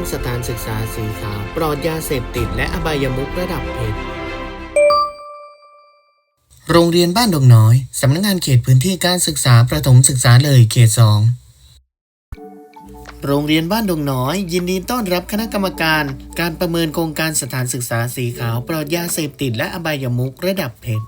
รงการสถานศึกษาสีขาว ปลอดยาเสพติดและอบายมุขระดับเพชรโรงเรียนบ้านดงน้อย สำนักงานเขตพื้นที่การศึกษาประถมศึกษาเลยเขตสองโรงเรียนบ้านดงน้อย ยินดีต้อนรับคณะกรรมการ การประเมินโครงการสถานศึกษาสีขาว ปลอดยาเสพติดและอบายมุขระดับเพชร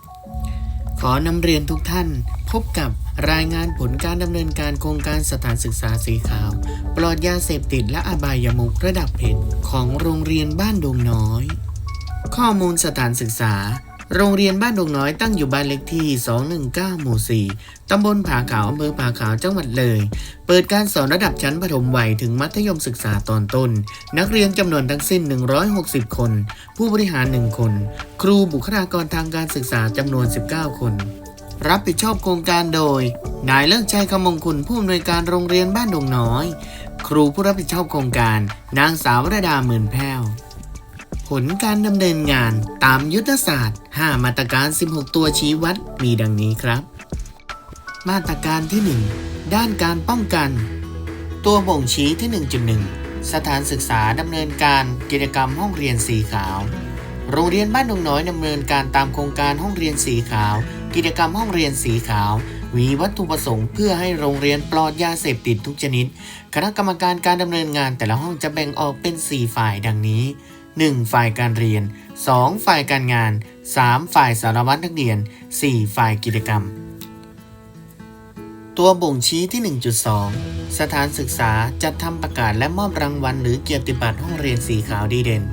ขอนำเรียนทุกท่าน พบกับรายงานผลการดำเนินการโครงการสถานศึกษาสีขาว ปลอดยาเสพติดและอบายมุขระดับเพชรของโรงเรียนบ้านดงน้อย ข้อมูลสถานศึกษา โรงเรียนบ้านดงน้อยตั้งอยู่บ้านเลขที่ 219 หมู่ 4 ตำบลผาขาวอำเภอผาขาวจังหวัดเลย เปิดการสอนระดับชั้นประถมวัยถึงมัธยมศึกษาตอนต้น นักเรียนจำนวนทั้งสิ้น 160 คน ผู้บริหาร 1 คน ครูบุคลากรทางการศึกษาจำนวน 19 คน รับผิดชอบโครงการโดย นายเลิกชัยคำมงคุณผู้อำนวยการโรงเรียนบ้านดงน้อย ครูผู้รับผิดชอบโครงการ นางสาวระดาหมื่นแพ้วผลการดำเนินงานตามยุทธศาสตร์ 5 มาตรการ 16 ตัวชี้วัดมีดังนี้ครับ มาตรการที่ 1 ด้านการป้องกัน ตัวบ่งชี้ที่ 1.1 สถานศึกษาดำเนินการกิจกรรมห้องเรียนสีขาว โรงเรียนบ้านดงน้อยดำเนินการตามโครงการห้องเรียนสีขาว กิจกรรมห้องเรียนสีขาว มีวัตถุประสงค์เพื่อให้โรงเรียนปลอดยาเสพติดทุกชนิด คณะกรรมการการดำเนินงานแต่ละห้องจะแบ่งออกเป็น 4 ฝ่ายดังนี้ 1. ฝ่ายการเรียน 2. ฝ่ายการงาน 3. ฝ่ายสารวัตรนักเรียน 4. ฝ่ายกิจกรรม ตัวบ่งชี้ที่ 1.2 สถานศึกษาจัดทำประกาศและมอบรางวัลหรือเกียรติบัตรห้องเรียนสีขาวดีเด่น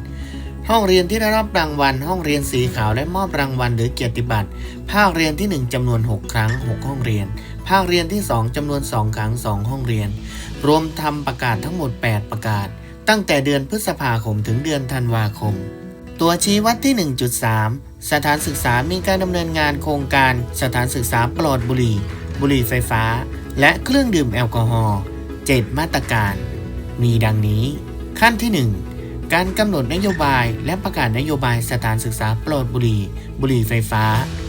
ห้องเรียนที่ได้รับรางวัล ห้องเรียนสีขาวและมอบรางวัลหรือเกียรติบัตร ภาคเรียนที่ 1จำนวน 6 ครั้ง 6 ห้องเรียน ภาคเรียนที่ 2จำนวน 2 ครั้ง 2 ห้องเรียน รวมทำประกาศทั้งหมด 8 ประกาศ ตั้งแต่เดือนพฤษภาคมถึงเดือนธันวาคม ตัวชี้วัดที่ 1.3 สถานศึกษามีการดำเนินงานโครงการ สถานศึกษาปลอดบุหรี่ บุหรี่ไฟฟ้า และเครื่องดื่มแอลกอฮอล์7มาตรการ มีดังนี้ ขั้นที่ 1 การกำหนดนโยบายและประกาศนโยบายสถานศึกษาปลอดบุหรี่ บุหรี่ไฟฟ้า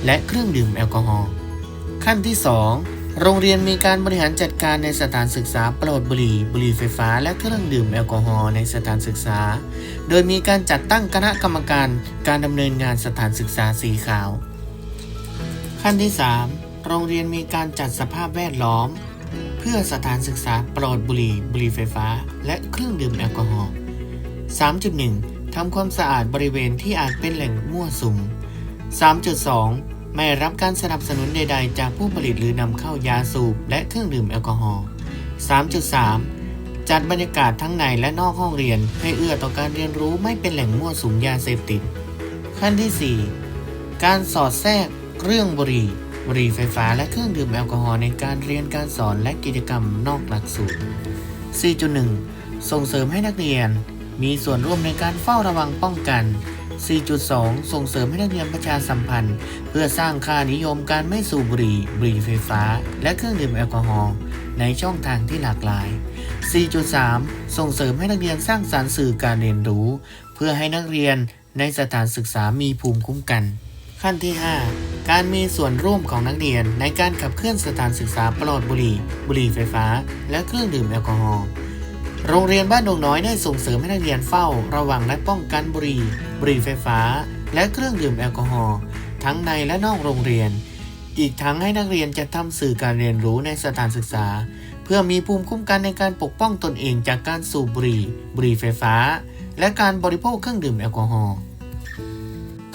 และเครื่องดื่มแอลกอฮอล์ขั้นที่ 2 โรงเรียนมีการบริหารจัดการในสถานศึกษาปลอดบุหรี่ บุหรี่ไฟฟ้า และเครื่องดื่มแอลกอฮอล์ในสถานศึกษา โดยมีการจัดตั้งคณะกรรมการการดำเนินงานสถานศึกษาสีขาว ขั้นที่ 3 โรงเรียนมีการจัดสภาพแวดล้อม เพื่อสถานศึกษาปลอดบุหรี่ บุหรี่ไฟฟ้า และเครื่องดื่มแอลกอฮอล์ 3.1 ทำความสะอาดบริเวณที่อาจเป็นแหล่งมั่วสุม 3.2 ไม่รับการสนับสนุนใด ๆ จากผู้ผลิตหรือนำเข้ายาสูบและเครื่องดื่มแอลกอฮอล์ 3.3 จัดบรรยากาศทั้งในและนอกห้องเรียน ให้เอื้อต่อการเรียนรู้ไม่เป็นแหล่งมั่วสุมยาเสพติด ขั้นที่ 4 การสอดแทรกเรื่องบุหรี่บุหรี่ไฟฟ้าและเครื่องดื่มแอลกอฮอล์ในการเรียนการสอนและกิจกรรมนอกหลักสูตร 4.1 ส่งเสริมให้นักเรียน มีส่วนร่วมในการเฝ้าระวังป้องกัน 4.2 ส่งเสริมให้นักเรียนประชาสัมพันธ์ เพื่อสร้างค่านิยมการไม่สูบบุหรี่ บุหรี่ไฟฟ้า และเครื่องดื่มแอลกอฮอล์ในช่องทางที่หลากหลาย 4.3 ส่งเสริมให้นักเรียนสร้างสารรค์สื่อการเรียนรู้ เพื่อให้นักเรียนในสถานศึกษามีภูมิคุ้มกัน ขั้นที่ 5 การมีส่วนร่วมของนักเรียนในการขับเคลื่อนสถานศึกษาปลอดบุหรี่ บุหรี่ไฟฟ้า และเครื่องดื่มแอลกอฮอล์ โรงเรียนบ้านดงน้อยได้ส่งเสริมให้นักเรียนเฝ้า ระวังและป้องกันบุหรี่ บุหรี่ไฟฟ้า และเครื่องดื่มแอลกอฮอล์ทั้งในและนอกโรงเรียน อีกทั้งให้นักเรียนจะทำสื่อการเรียนรู้ในสถานศึกษา เพื่อมีภูมิคุ้มกันในการปกป้องตนเองจากการสูบบุหรี่ บุหรี่ไฟฟ้า และการบริโภคเครื่องดื่มแอลกอฮอล์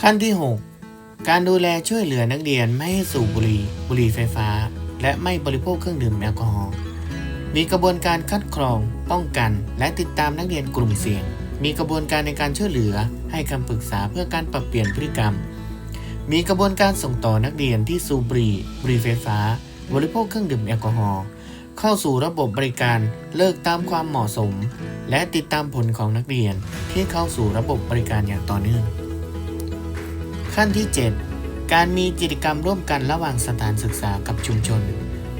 ขั้นที่ 6 การดูแลช่วยเหลือนักเรียนไม่ให้สูบบุหรี่ บุหรี่ไฟฟ้า และไม่บริโภคเครื่องดื่มแอลกอฮอล์ มีกระบวนการคัดกรอง ป้องกัน และติดตามนักเรียนกลุ่มเสี่ยง มีกระบวนการในการช่วยเหลือ ให้คำปรึกษาเพื่อการปรับเปลี่ยนพฤติกรรม มีกระบวนการส่งต่อนักเรียนที่สูบบุหรี่บุหรี่ไฟฟ้า บริโภคเครื่องดื่มแอลกอฮอล์ เข้าสู่ระบบบริการเลิกตามความเหมาะสม และติดตามผลของนักเรียนที่เข้าสู่ระบบบริการอย่างต่อเนื่อง ขั้นที่ 7 การมีกิจกรรมร่วมกันระหว่างสถานศึกษากับชุมชน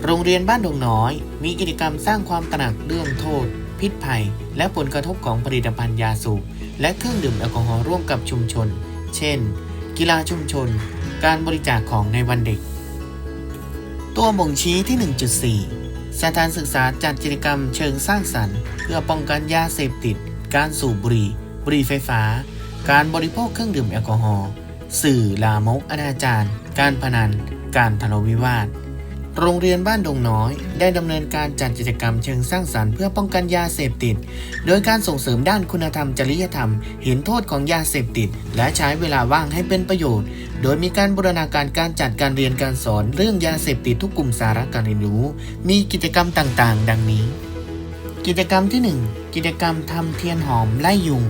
โรงเรียนบ้านดงน้อย มีกิจกรรมสร้างความตระหนักเรื่องโทษ พิษภัย และผลกระทบของผลิตภัณฑ์ยาสูบ และเครื่องดื่มแอลกอฮอล์ร่วมกับชุมชน เช่น กีฬาชุมชน การบริจาคของในวันเด็ก ตัวบ่งชี้ที่ 1.4 สถานศึกษาจัดกิจกรรมเชิงสร้างสรรค์ เพื่อป้องกันยาเสพติด การสูบบุหรี่ บุหรี่ไฟฟ้า การบริโภคเครื่องดื่มแอลกอฮอล์สื่อลามกอนาจารการพนัน การทะเลาะวิวาท โรงเรียนบ้านดงน้อย ได้ดำเนินการจัดกิจกรรมเชิงสร้างสรรค์เพื่อป้องกันยาเสพติด โดยการส่งเสริมด้านคุณธรรมจริยธรรม เห็นโทษของยาเสพติด และใช้เวลาว่างให้เป็นประโยชน์ โดยมีการบูรณาการการจัดการเรียนการสอนเรื่องยาเสพติดทุกกลุ่มสาระการเรียนรู้ มีกิจกรรมต่างๆ ดังนี้ กิจกรรมที่ 1 กิจกรรมทำเทียนหอมไล่ยุง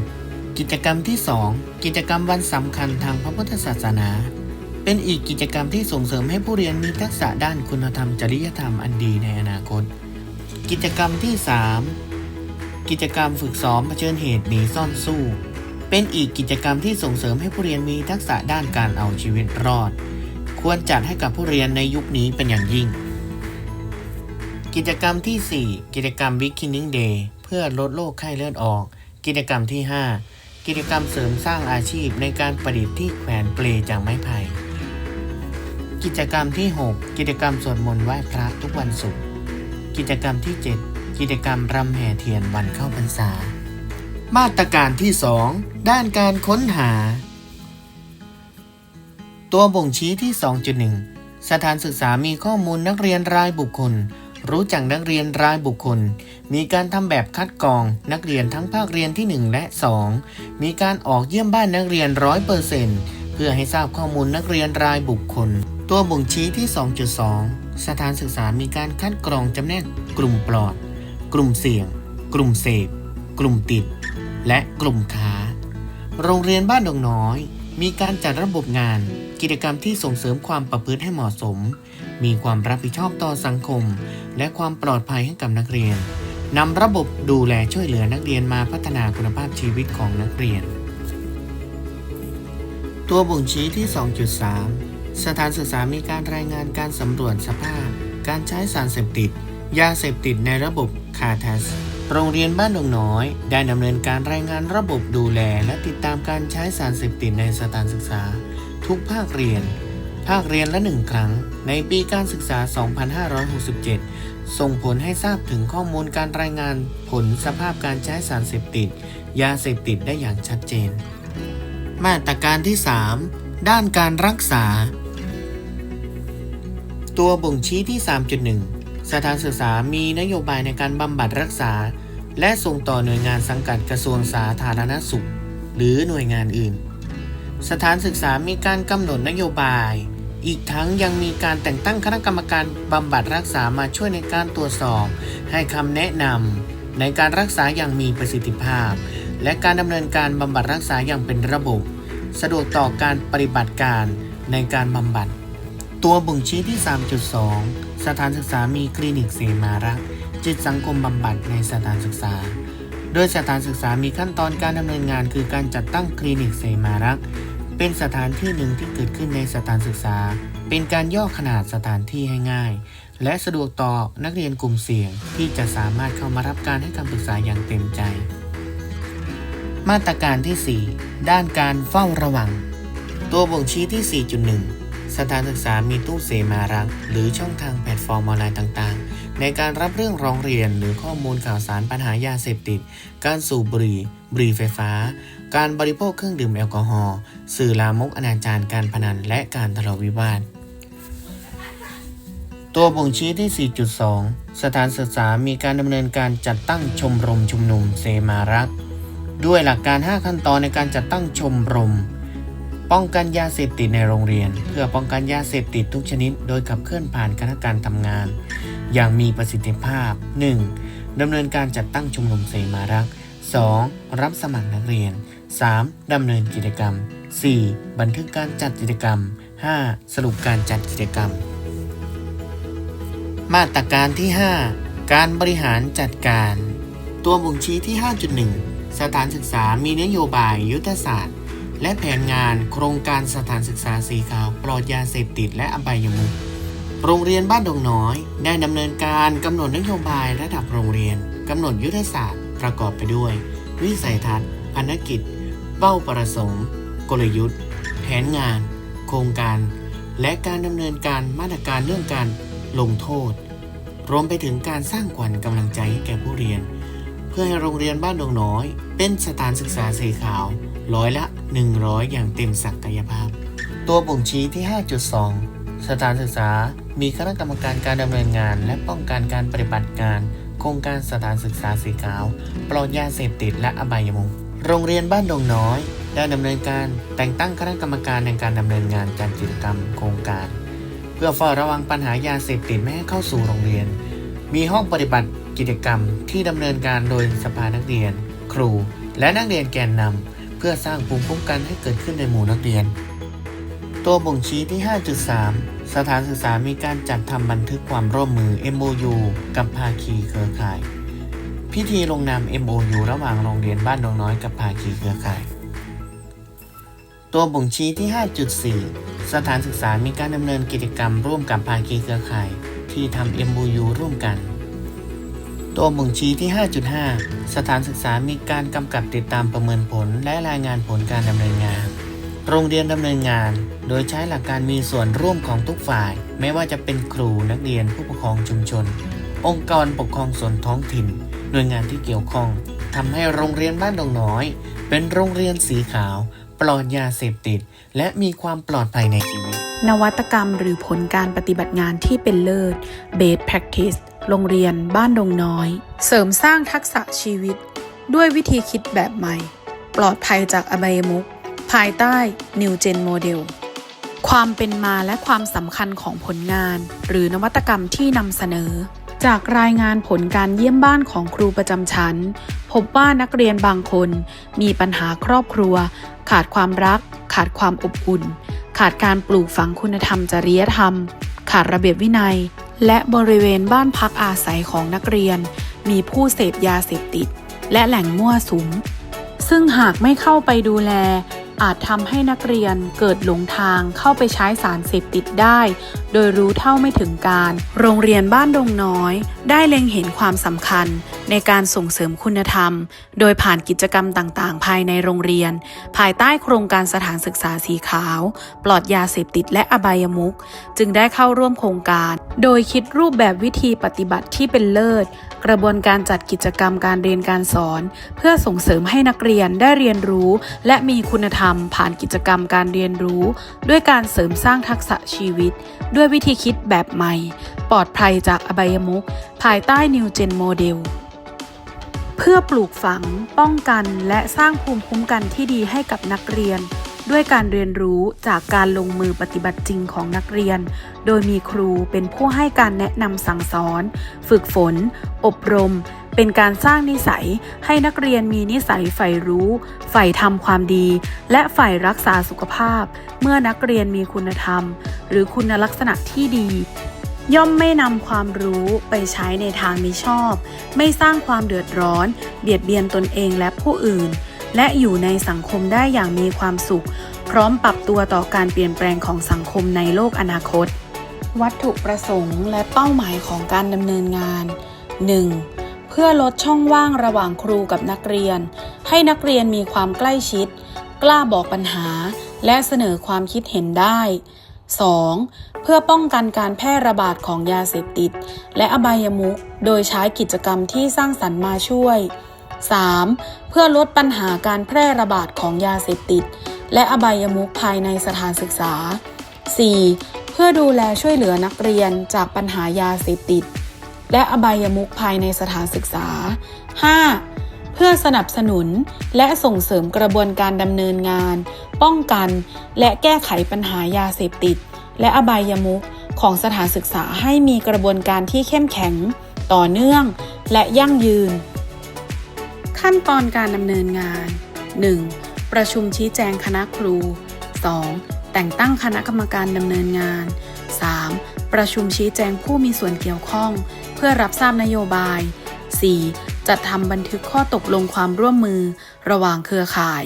กิจกรรมที่ 2 กิจกรรมวันสำคัญทางพระพุทธศาสนา เป็นอีกกิจกรรมที่ส่งเสริมให้ผู้เรียนมีทักษะด้านคุณธรรมจริยธรรมอันดีในอนาคต กิจกรรมที่ 3 กิจกรรมฝึกซ้อมเผชิญเหตุหนีซ่อนสู้ เป็นอีกกิจกรรมที่ส่งเสริมให้ผู้เรียนมีทักษะด้านการเอาชีวิตรอด ควรจัดให้กับผู้เรียนในยุคนี้เป็นอย่างยิ่ง กิจกรรมที่ 4 กิจกรรม Beginning Day เพื่อลดโรคไข้เลือดออก กิจกรรมที่ 5 กิจกรรมเสริมสร้างอาชีพในการประดิษฐ์ที่แขวนเปลจากไม้ไผ่ กิจกรรมที่ 6 กิจกรรมสวดมนต์ไหว้พระทุกวันศุกร์กิจกรรมที่ 7 กิจกรรมรำแห่เทียนวันเข้าพรรษา มาตรการที่ 2 ด้านการค้นหา ตัวบ่งชี้ที่ 2.1 สถานศึกษามีข้อมูลนักเรียนรายบุคคล รู้จักนักเรียนรายบุคคล มีการทำแบบคัดกรอง นักเรียนทั้งภาคเรียนที่ 1 และ 2 มีการออกเยี่ยมบ้านนักเรียนร้อยเปอร์เซ็นต์เพื่อให้ทราบข้อมูลนักเรียนรายบุคคล ตัวบ่งชี้ที่ 2.2 สถานศึกษามีการคัดกรองจำแนกกลุ่มปลอด กลุ่มเสี่ยง กลุ่มเสพ กลุ่มติด และกลุ่มค้า โรงเรียนบ้านดงน้อย มีการจัดระบบงาน กิจกรรมที่ส่งเสริมความประพฤติให้เหมาะสม มีความรับผิดชอบต่อสังคม และความปลอดภัยให้กับนักเรียนนำระบบดูแลช่วยเหลือนักเรียนมาพัฒนาคุณภาพชีวิตของนักเรียน ตัวบ่งชี้ที่ 2.3 สถานศึกษามีการรายงานการสำรวจสภาพ การใช้สารเสพติด ยาเสพติดในระบบคาทัส โรงเรียนบ้านดงน้อย ได้ดำเนินการรายงานระบบดูแล และติดตามการใช้สารเสพติดในสถานศึกษา ทุกภาคเรียน ภาคเรียนละหนึ่งครั้ง ในปีการศึกษา 2567 ส่งผลให้ทราบถึงข้อมูลการรายงานผลสภาพการใช้สารเสพติด ยาเสพติดได้อย่างชัดเจน มาตรการที่ 3ด้านการรักษา ตัวบ่งชี้ที่ 3.1 สถานศึกษามีนโยบายในการบำบัดรักษา และส่งต่อหน่วยงานสังกัดกระทรวงสาธารณสุข หรือหน่วยงานอื่น สถานศึกษามีการกำหนดนโยบาย อีกทั้งยังมีการแต่งตั้งคณะกรรมการบำบัดรักษามาช่วยในการตรวจสอบ ให้คำแนะนำในการรักษาอย่างมีประสิทธิภาพ และการดำเนินการบำบัดรักษาอย่างเป็นระบบ สะดวกต่อการปฏิบัติการในการบำบัด ตัวบ่งชี้ที่ 3.2 สถานศึกษามีคลินิกเสมารักจิตสังคมบำบัดในสถานศึกษา โดยสถานศึกษามีขั้นตอนการดำเนินงาน คือการจัดตั้งคลินิกเสมารักเป็นสถานที่หนึ่งที่เกิดขึ้นในสถานศึกษา เป็นการย่อขนาดสถานที่ให้ง่าย และสะดวกต่อนักเรียนกลุ่มเสี่ยง ที่จะสามารถเข้ามารับการให้คำปรึกษาอย่างเต็มใจ มาตรการที่ 4 ด้านการเฝ้าระวัง ตัวบ่งชี้ที่ 4.1 สถานศึกษามีตู้เสมารัก หรือช่องทางแพลตฟอร์มออนไลน์ต่างๆ ในการรับเรื่องร้องเรียนหรือข้อมูลข่าวสารปัญหายาเสพติด การสูบบุหรี่ บุหรี่ไฟฟ้า การบริโภคเครื่องดื่มแอลกอฮอล์สื่อลามกอนาจารการพนันและการทะเลาะวิวาทตัวบ่งชี้ที่ 4.2 สถานศึกษามีการดำเนินการจัดตั้งชมรมชุมนุมเสมารัก ด้วยหลักการ 5 ขั้นตอนในการจัดตั้งชมรม ป้องกันยาเสพติดในโรงเรียน เพื่อป้องกันยาเสพติดทุกชนิด โดยขับเคลื่อนผ่านคณะการทำงาน อย่างมีประสิทธิภาพ 1. ดำเนินการจัดตั้งชุมนุมเสมารัก 2. รับสมัครนักเรียน 3. ดำเนินกิจกรรม 4. บันทึกการจัดกิจกรรม 5. สรุปการจัดกิจกรรม มาตรการที่ 5 การบริหารจัดการ ตัวบ่งชี้ที่ 5.1 สถานศึกษามีนโยบายยุทธศาสตร์ และแผนงานโครงการสถานศึกษาสีขาวปลอดยาเสพติดและอบายมุขโรงเรียนบ้านดงน้อย ได้ดำเนินการกำหนดนโยบายระดับโรงเรียนกำหนดยุทธศาสตร์ประกอบไปด้วย วิสัยทัศน์ภารกิจ เป้าประสงค์ กลยุทธ์ แผนงาน โครงการ และการดำเนินการมาตรการเรื่องการลงโทษ รวมไปถึงการสร้างขวัญกำลังใจให้แก่ผู้เรียน เพื่อให้โรงเรียนบ้านดงน้อย เป็นสถานศึกษาสีขาว ร้อยละ 100 อย่างเต็มศักยภาพ ตัวบ่งชี้ที่ 5.2 สถานศึกษา มีคณะกรรมการการดำเนินงาน และป้องกันการปฏิบัติงาน โครงการสถานศึกษาสีขาว ปลอดยาเสพติดและอบายมุขโรงเรียนบ้านดงน้อย ได้ดำเนินการแต่งตั้งคณะกรรมการในการดำเนินงานการกิจกรรมโครงการ เพื่อเฝ้าระวังปัญหายาเสพติดไม่ให้เข้าสู่โรงเรียน มีห้องปฏิบัติกิจกรรมที่ดำเนินการโดยสภานักเรียน ครู และนักเรียนแกนนำ พื่อสร้างภูมิคุ้มกันให้เกิดขึ้นในหมู่นักเรียน ตัวบ่งชี้ที่ 5.3 สถานศึกษามีการจัดทำบันทึกความร่วมมือ MOU กับภาคีเครือข่าย พิธีลงนาม MOU ระหว่างโรงเรียนบ้านดงน้อยกับภาคีเครือข่าย ตัวบ่งชี้ที่ 5.4 สถานศึกษามีการดำเนินกิจกรรมร่วมกับภาคีเครือข่าย ที่ทำ MOU ร่วมกัน ตัวบ่งชี้ที่ 5.5 สถานศึกษามีการกำกับติดตามประเมินผลและรายงานผลการดำเนินงาน โรงเรียนดำเนินงาน โดยใช้หลักการมีส่วนร่วมของทุกฝ่าย ไม่ว่าจะเป็นครูนักเรียนผู้ปกครองชุมชน องค์กรปกครองส่วนท้องถิ่น หน่วยงานที่เกี่ยวข้องทำให้โรงเรียนบ้านดงน้อย เป็นโรงเรียนสีขาว ปลอดยาเสพติด และมีความปลอดภัยในชีวิต นวัตกรรมหรือผลการปฏิบัติงานที่เป็นเลิศ Best Practice โรงเรียนบ้านดงน้อย เสริมสร้างทักษะชีวิต ด้วยวิธีคิดแบบใหม่ ปลอดภัยจากอบายมุขภายใต้ New Gen Model ความเป็นมาและความสำคัญของผลงาน หรือนวัตกรรมที่นำเสนอ จากรายงานผลการเยี่ยมบ้านของครูประจำชั้น พบว่านักเรียนบางคน มีปัญหาครอบครัว ขาดความรัก ขาดความอบอุ่น ขาดการปลูกฝังคุณธรรมจริยธรรม ขาดระเบียบวินัย และบริเวณบ้านพักอาศัยของนักเรียน มีผู้เสพยาเสพติด และแหล่งมั่วสุม ซึ่งหากไม่เข้าไปดูแล อาจทำให้นักเรียนเกิดหลงทางเข้าไปใช้สารเสพติดได้ โดยรู้เท่าไม่ถึงการ โรงเรียนบ้านดงน้อย ได้เล็งเห็นความสำคัญ ในการส่งเสริมคุณธรรม โดยผ่านกิจกรรมต่างๆ ภายในโรงเรียน ภายใต้โครงการสถานศึกษาสีขาว ปลอดยาเสพติดและอบายมุขจึงได้เข้าร่วมโครงการ โดยคิดรูปแบบวิธีปฏิบัติที่เป็นเลิศ กระบวนการจัดกิจกรรมการเรียนการสอน เพื่อส่งเสริมให้นักเรียนได้เรียนรู้ และมีคุณธรรม ผ่านกิจกรรมการเรียนรู้ ด้วยการเสริมสร้างทักษะชีวิต ด้วยวิธีคิดแบบใหม่ ปลอดภัยจากอบายมุขภายใต้ New Gen Model เพื่อปลูกฝัง ป้องกัน และสร้างภูมิคุ้มกันที่ดีให้กับนักเรียน ด้วยการเรียนรู้จากการลงมือปฏิบัติจริงของนักเรียน โดยมีครูเป็นผู้ให้การแนะนำสั่งสอน ฝึกฝน อบรม เป็นการสร้างนิสัยให้นักเรียนมีนิสัยใฝ่รู้ใฝ่ทำความดี และใฝ่รักษาสุขภาพ เมื่อนักเรียนมีคุณธรรม หรือคุณลักษณะที่ดี ย่อมไม่นำความรู้ไปใช้ในทางมิชอบ ไม่สร้างความเดือดร้อน เบียดเบียนตนเองและผู้อื่น และอยู่ในสังคมได้อย่างมีความสุข พร้อมปรับตัวต่อการเปลี่ยนแปลงของสังคมในโลกอนาคต วัตถุประสงค์และเป้าหมายของการดำเนินงาน 1. เพื่อลดช่องว่างระหว่างครูกับนักเรียน ให้นักเรียนมีความใกล้ชิด กล้าบอกปัญหา และเสนอความคิดเห็นได้ 2. เพื่อป้องกันการแพร่ระบาดของยาเสพติด และอบายมุขโดยใช้กิจกรรมที่สร้างสรรค์มาช่วย 3. เพื่อลดปัญหาการแพร่ระบาดของยาเสพติด และอบายมุขภายในสถานศึกษา 4. เพื่อดูแลช่วยเหลือนักเรียนจากปัญหายาเสพติด และอบายมุขภายในสถานศึกษา 5. เพื่อสนับสนุนและส่งเสริมกระบวนการดำเนินงาน ป้องกัน และแก้ไขปัญหายาเสพติด และอบายมุขของสถานศึกษาให้มีกระบวนการที่เข้มแข็ง ต่อเนื่อง และยั่งยืน ขั้นตอนการดำเนินงาน 1. ประชุมชี้แจงคณะครู 2. แต่งตั้งคณะกรรมการดำเนินงาน 3. ประชุมชี้แจงผู้มีส่วนเกี่ยวข้อง เพื่อรับทราบนโยบาย 4. จัดทำบันทึกข้อตกลงความร่วมมือ ระหว่างเครือข่าย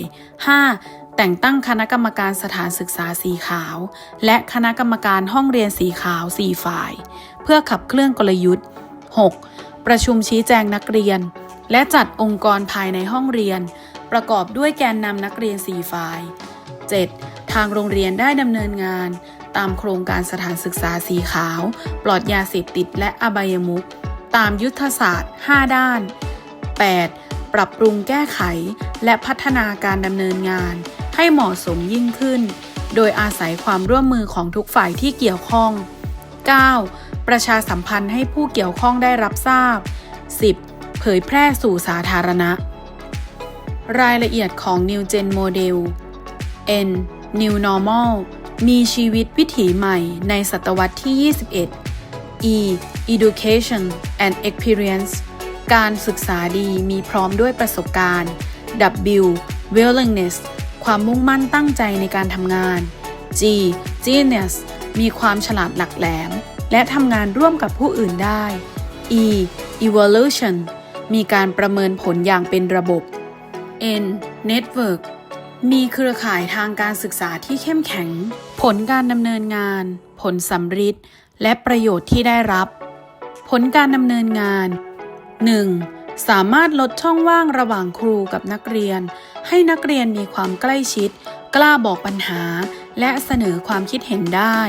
5. แต่งตั้งคณะกรรมการสถานศึกษาสีขาว และคณะกรรมการห้องเรียนสีขาว 4 ฝ่าย เพื่อขับเคลื่อนกลยุทธ์ 6. ประชุมชี้แจงนักเรียน และจัดองค์กรภายในห้องเรียน ประกอบด้วยแกนนำนักเรียน 4 ฝ่าย 7. ทางโรงเรียนได้ดำเนินงาน ตามโครงการสถานศึกษาสีขาว ปลอดยาเสพติดและอบายมุขตามยุทธศาสตร์ 5 ด้าน 8. ปรับปรุงแก้ไข และพัฒนาการดำเนินงาน ให้เหมาะสมยิ่งขึ้น โดยอาศัยความร่วมมือของทุกฝ่ายที่เกี่ยวข้อง 9. ประชาสัมพันธ์ให้ผู้เกี่ยวข้องได้รับทราบ 10. เผยแพร่สู่สาธารณะ รายละเอียดของ New Gen Model N New Normal มีชีวิตวิถีใหม่ในศตวรรษที่ 21 E Education and Experience การศึกษาดีมีพร้อมด้วยประสบการณ์ W Willingness ความมุ่งมั่นตั้งใจในการทำงาน G Genius มีความฉลาดหลักแหลม และทำงานร่วมกับผู้อื่นได้ E Evolution มีการประเมินผลอย่างเป็นระบบ N Network มีเครือข่ายทางการศึกษาที่เข้มแข็ง ผลการดำเนินงาน ผลสำฤทธิ์และประโยชน์ที่ได้รับ ผลการดำเนินงาน 1. สามารถลดช่องว่างระหว่างครูกับนักเรียน ให้นักเรียนมีความใกล้ชิด กล้าบอกปัญหา และเสนอความคิดเห็นได้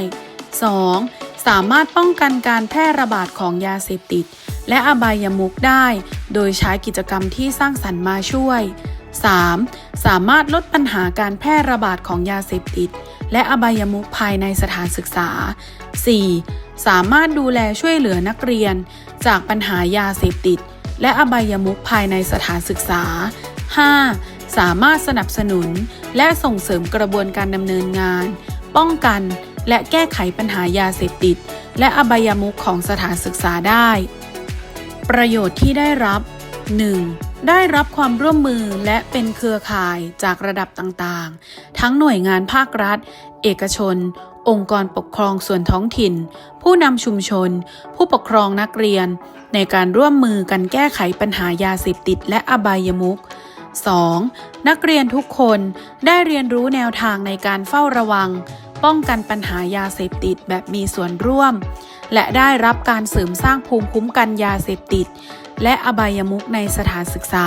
2. สามารถป้องกันการแพร่ระบาดของยาเสพติด และอบายมุขได้ โดยใช้กิจกรรมที่สร้างสรรค์มาช่วย 3. สามารถลดปัญหาการแพร่ระบาดของยาเสพติด และอบายมุขภายในสถานศึกษา 4. สามารถดูแลช่วยเหลือนักเรียน จากปัญหายาเสพติด และอบายมุขภายในสถานศึกษา 5. สามารถสนับสนุน และส่งเสริมกระบวนการดำเนินงาน ป้องกัน และแก้ไขปัญหายาเสพติด และอบายมุขของสถานศึกษาได้ ประโยชน์ที่ได้รับ 1. ได้รับความร่วมมือและเป็นเครือข่ายจากระดับต่างๆ ทั้งหน่วยงานภาครัฐ เอกชน องค์กรปกครองส่วนท้องถิ่น ผู้นำชุมชน ผู้ปกครองนักเรียน ในการร่วมมือกันแก้ไขปัญหายาเสพติดและอบายมุข 2. นักเรียนทุกคนได้เรียนรู้แนวทางในการเฝ้าระวัง ป้องกันปัญหายาเสพติดแบบมีส่วนร่วม และได้รับการเสริมสร้างภูมิคุ้มกันยาเสพติด และอบายมุขในสถานศึกษา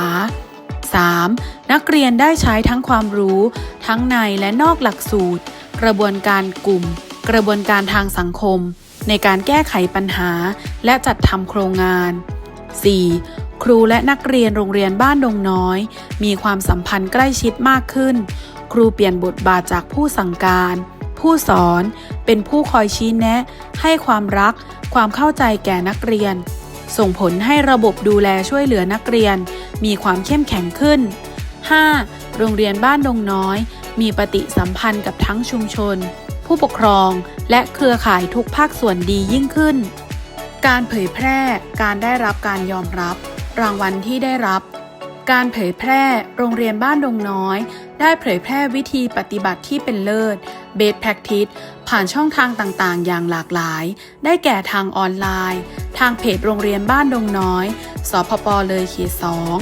3. นักเรียนได้ใช้ทั้งความรู้ ทั้งในและนอกหลักสูตร กระบวนการกลุ่ม กระบวนการทางสังคม ในการแก้ไขปัญหา และจัดทำโครงงาน 4. ครูและนักเรียนโรงเรียนบ้านดงน้อย มีความสัมพันธ์ใกล้ชิดมากขึ้น ครูเปลี่ยนบทบาทจากผู้สั่งการ ผู้สอนเป็นผู้คอยชี้แนะ ให้ความรัก ความเข้าใจแก่นักเรียน ส่งผลให้ระบบดูแลช่วยเหลือนักเรียน มีความเข้มแข็งขึ้น 5. โรงเรียนบ้านดงน้อย มีปฏิสัมพันธ์กับทั้งชุมชน ผู้ปกครอง และเครือข่ายทุกภาคส่วนดียิ่งขึ้น การเผยแพร่ การได้รับการยอมรับ รางวัลที่ได้รับ การเผยแพร่ โรงเรียนบ้านดงน้อย ได้เผยแพร่วิธีปฏิบัติที่เป็นเลิศ Best Practice ผ่านช่องทางต่างๆ อย่างหลากหลาย ได้แก่ทางออนไลน์ ทางเพจโรงเรียนบ้านดงน้อย สพปเลยเขตสอง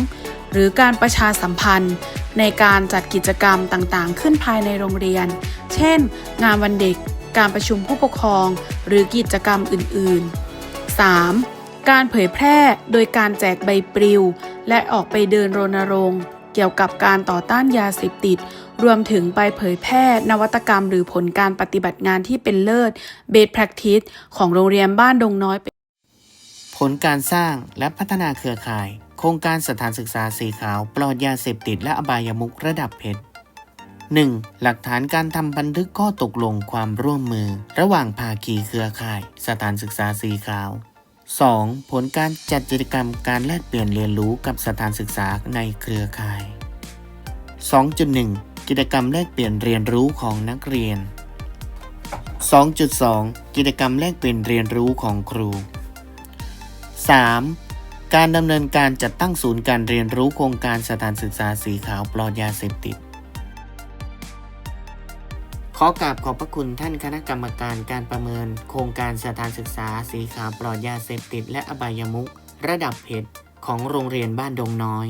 หรือการประชาสัมพันธ์ ในการจัดกิจกรรมต่างๆ ขึ้นภายในโรงเรียน เช่น งานวันเด็ก การประชุมผู้ปกครอง หรือกิจกรรมอื่นๆ 3. การเผยแพร่โดยการแจกใบปลิว และออกไปเดินรณรงค์เกี่ยวกับการต่อต้านยาเสพติด รวมถึงไปเผยแพร่นวัตกรรมหรือผลการปฏิบัติงานที่เป็นเลิศ Best Practice ของโรงเรียนบ้านดงน้อย ผลการสร้างและพัฒนาเครือข่าย โครงการสถานศึกษาสีขาว ปลอดยาเสพติดและอบายมุขระดับเพชร 1. หลักฐานการทำบันทึกข้อตกลงความร่วมมือ ระหว่างภาคีเครือข่าย สถานศึกษาสีขาว 2. ผลการจัดกิจกรรมการแลกเปลี่ยนเรียนรู้กับสถานศึกษาในเครือข่าย 2.1 กิจกรรมแลกเปลี่ยนเรียนรู้ของนักเรียน 2.2 กิจกรรมแลกเปลี่ยนเรียนรู้ของครู 3. การดำเนินการจัดตั้งศูนย์การเรียนรู้โครงการสถานศึกษาสีขาวปลอดยาเสพติด ขอกราบขอบพระคุณท่านคณะกรรมการการประเมิน โครงการสถานศึกษาสีขาวปลอดยาเสพติด และอบายมุขระดับเพชรของโรงเรียนบ้านดงน้อย